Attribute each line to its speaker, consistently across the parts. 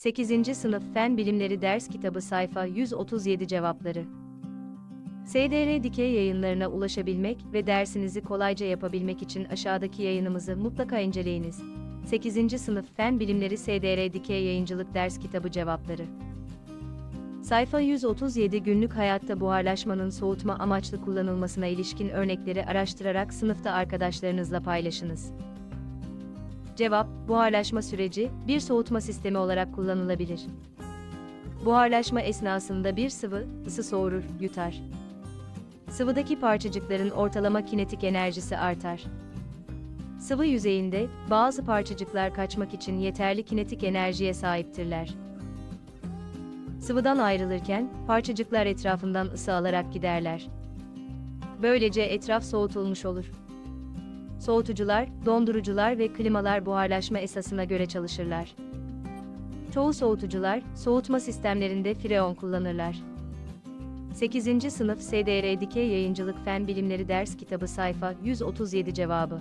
Speaker 1: 8. Sınıf Fen Bilimleri Ders Kitabı Sayfa 137 Cevapları SDR Dikey yayınlarına ulaşabilmek ve dersinizi kolayca yapabilmek için aşağıdaki yayınımızı mutlaka inceleyiniz. 8. Sınıf Fen Bilimleri SDR Dikey Yayıncılık Ders Kitabı Cevapları Sayfa 137 Günlük hayatta buharlaşmanın soğutma amaçlı kullanılmasına ilişkin örnekleri araştırarak sınıfta arkadaşlarınızla paylaşınız. Cevap, buharlaşma süreci, bir soğutma sistemi olarak kullanılabilir. Buharlaşma esnasında bir sıvı, ısı soğurur, yutar. Sıvıdaki parçacıkların ortalama kinetik enerjisi artar. Sıvı yüzeyinde, bazı parçacıklar kaçmak için yeterli kinetik enerjiye sahiptirler. Sıvıdan ayrılırken, parçacıklar etrafından ısı alarak giderler. Böylece etraf soğutulmuş olur. Soğutucular, dondurucular ve klimalar buharlaşma esasına göre çalışırlar. Çoğu soğutucular, soğutma sistemlerinde freon kullanırlar. 8. Sınıf SDR Dikey Yayıncılık Fen Bilimleri Ders Kitabı Sayfa 137 Cevabı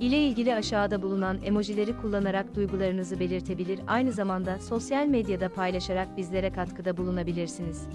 Speaker 1: ile ilgili aşağıda bulunan emojileri kullanarak duygularınızı belirtebilir, aynı zamanda sosyal medyada paylaşarak bizlere katkıda bulunabilirsiniz.